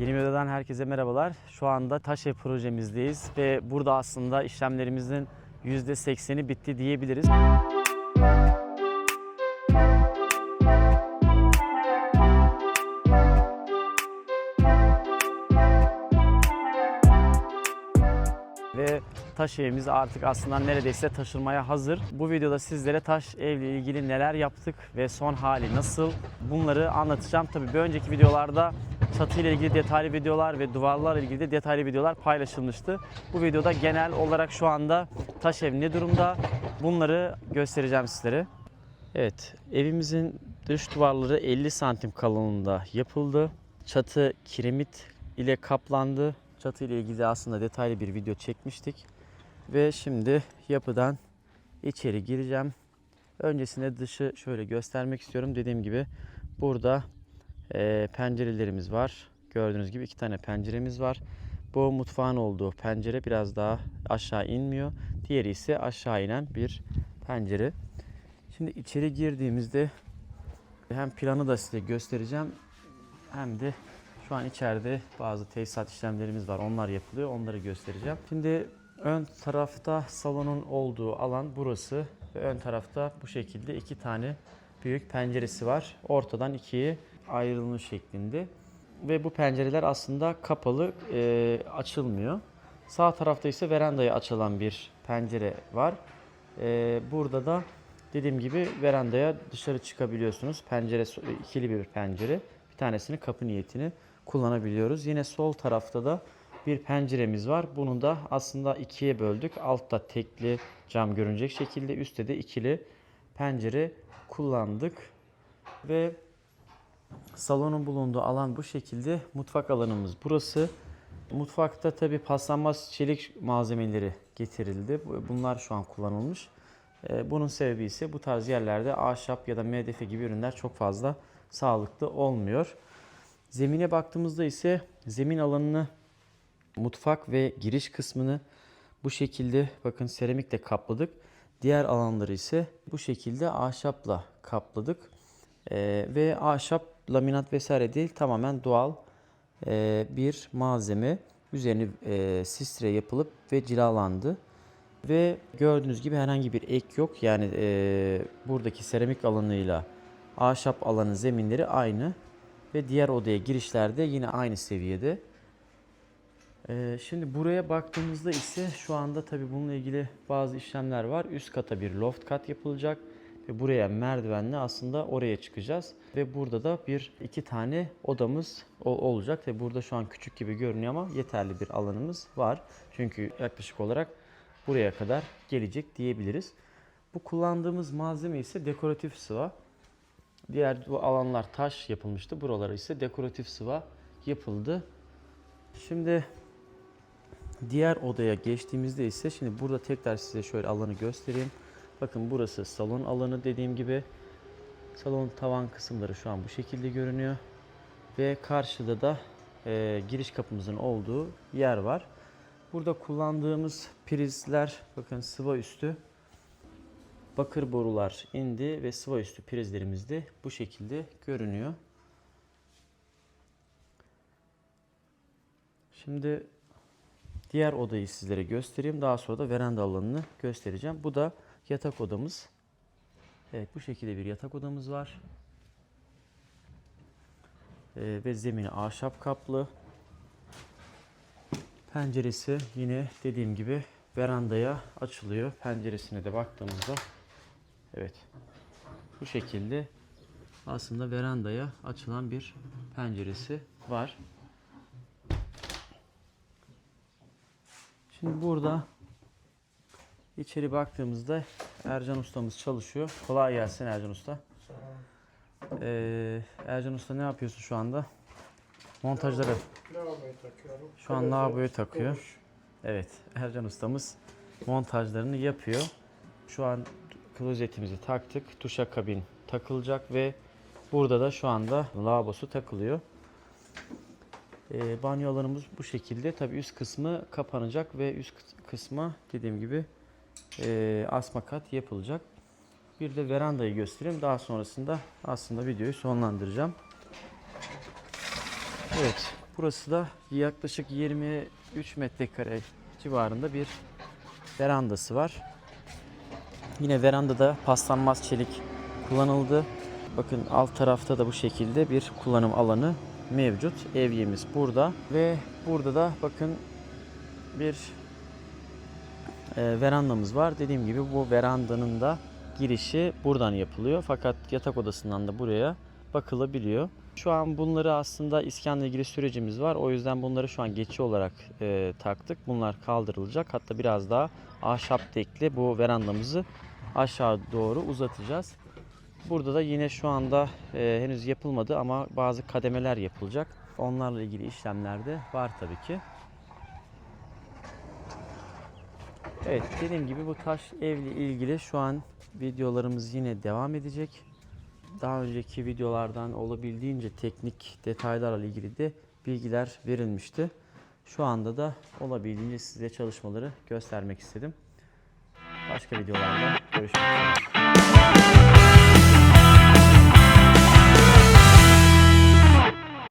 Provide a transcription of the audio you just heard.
Yeni Video'dan herkese merhabalar. Şu anda taş ev projemizdeyiz ve burada aslında işlemlerimizin %80'i bitti diyebiliriz. Ve taş evimiz artık aslında neredeyse taşınmaya hazır. Bu videoda sizlere taş evle ilgili neler yaptık ve son hali nasıl bunları anlatacağım. Tabii bir önceki videolarda çatı ile ilgili detaylı videolar ve duvarlarla ilgili de detaylı videolar paylaşılmıştı. Bu videoda genel olarak şu anda taş ev ne durumda bunları göstereceğim sizlere. Evet, evimizin dış duvarları 50 santim kalınlığında yapıldı. Çatı kiremit ile kaplandı. Çatı ile ilgili aslında detaylı bir video çekmiştik. Ve şimdi yapıdan içeri gireceğim. Öncesinde dışı şöyle göstermek istiyorum. Dediğim gibi burada e, pencerelerimiz var. Gördüğünüz gibi iki tane penceremiz var. Bu mutfağın olduğu pencere biraz daha aşağı inmiyor. Diğeri ise aşağı inen bir pencere. Şimdi içeri girdiğimizde hem planı da size göstereceğim hem de şu an içeride bazı tesisat işlemlerimiz var. Onlar yapılıyor. Onları göstereceğim. Şimdi ön tarafta salonun olduğu alan burası ve ön tarafta bu şekilde iki tane büyük penceresi var. Ortadan ikiye ayrılmış şeklinde. Ve bu pencereler aslında kapalı, e, açılmıyor. Sağ tarafta ise verandaya açılan bir pencere var. E, burada da dediğim gibi verandaya dışarı çıkabiliyorsunuz. Pencere ikili bir pencere. Bir tanesini kapı niyetini kullanabiliyoruz. Yine sol tarafta da bir penceremiz var. Bunu da aslında ikiye böldük. Altta tekli cam görünecek şekilde, üstte de ikili pencere kullandık. Ve salonun bulunduğu alan bu şekilde. Mutfak alanımız burası. Mutfakta tabi paslanmaz çelik malzemeleri getirildi. Bunlar şu an kullanılmış. Ee, Bunun sebebi ise bu tarz yerlerde ahşap ya da MDF gibi ürünler çok fazla sağlıklı olmuyor. Zemine baktığımızda ise zemin alanını mutfak ve giriş kısmını bu şekilde bakın seramikle kapladık. Diğer alanları ise bu şekilde ahşapla kapladık. Ee, ve ahşap laminat vesaire değil tamamen doğal e, bir malzeme. Üzerine e, sistre yapılıp ve cilalandı. Ve gördüğünüz gibi herhangi bir ek yok. Yani e, buradaki seramik alanıyla ahşap alanın zeminleri aynı. Ve diğer odaya girişlerde yine aynı seviyede. Ee, şimdi buraya baktığımızda ise şu anda tabi bununla ilgili bazı işlemler var. Üst kata bir loft kat yapılacak buraya merdivenle aslında oraya çıkacağız. Ve burada da bir iki tane odamız ol- olacak. Tabi burada şu an küçük gibi görünüyor ama yeterli bir alanımız var. Çünkü yaklaşık olarak buraya kadar gelecek diyebiliriz. Bu kullandığımız malzeme ise dekoratif sıva. Diğer bu alanlar taş yapılmıştı. Buralara ise dekoratif sıva yapıldı. Şimdi diğer odaya geçtiğimizde ise şimdi burada tekrar size şöyle alanı göstereyim. Bakın burası salon alanı dediğim gibi. Salon tavan kısımları şu an bu şekilde görünüyor. Ve karşıda da e, giriş kapımızın olduğu yer var. Burada kullandığımız prizler bakın sıva üstü bakır borular indi ve sıva üstü prizlerimiz de bu şekilde görünüyor. Şimdi diğer odayı sizlere göstereyim. Daha sonra da veranda alanını göstereceğim. Bu da yatak odamız. Evet bu şekilde bir yatak odamız var. Ee, ve zemini ahşap kaplı. Penceresi yine dediğim gibi verandaya açılıyor. Penceresine de baktığımızda evet bu şekilde aslında verandaya açılan bir penceresi var. Şimdi burada içeri baktığımızda Ercan ustamız çalışıyor. Kolay gelsin Ercan usta. Ee, Ercan usta ne yapıyorsun şu anda? Montajları. Lavaboyu takıyorum. Şu an lavaboyu takıyor. Evet, Ercan ustamız montajlarını yapıyor. Şu an klozetimizi taktık. Duşakabin takılacak ve burada da şu anda lavabosu takılıyor. Ee, banyo alanımız bu şekilde. Tabii üst kısmı kapanacak ve üst kıs- kısma dediğim gibi e, asma kat yapılacak. Bir de verandayı göstereyim. Daha sonrasında aslında videoyu sonlandıracağım. Evet. Burası da yaklaşık 23 metrekare civarında bir verandası var. Yine verandada paslanmaz çelik kullanıldı. Bakın alt tarafta da bu şekilde bir kullanım alanı mevcut. Evyemiz burada ve burada da bakın bir verandamız var. Dediğim gibi bu verandanın da girişi buradan yapılıyor. Fakat yatak odasından da buraya bakılabiliyor. Şu an bunları aslında iskanla ilgili sürecimiz var. O yüzden bunları şu an geçici olarak e, taktık. Bunlar kaldırılacak. Hatta biraz daha ahşap tekli bu verandamızı aşağı doğru uzatacağız. Burada da yine şu anda e, henüz yapılmadı ama bazı kademeler yapılacak. Onlarla ilgili işlemler de var tabii ki. Evet dediğim gibi bu taş evle ilgili şu an videolarımız yine devam edecek. Daha önceki videolardan olabildiğince teknik detaylarla ilgili de bilgiler verilmişti. Şu anda da olabildiğince size çalışmaları göstermek istedim. Başka videolarda görüşmek üzere.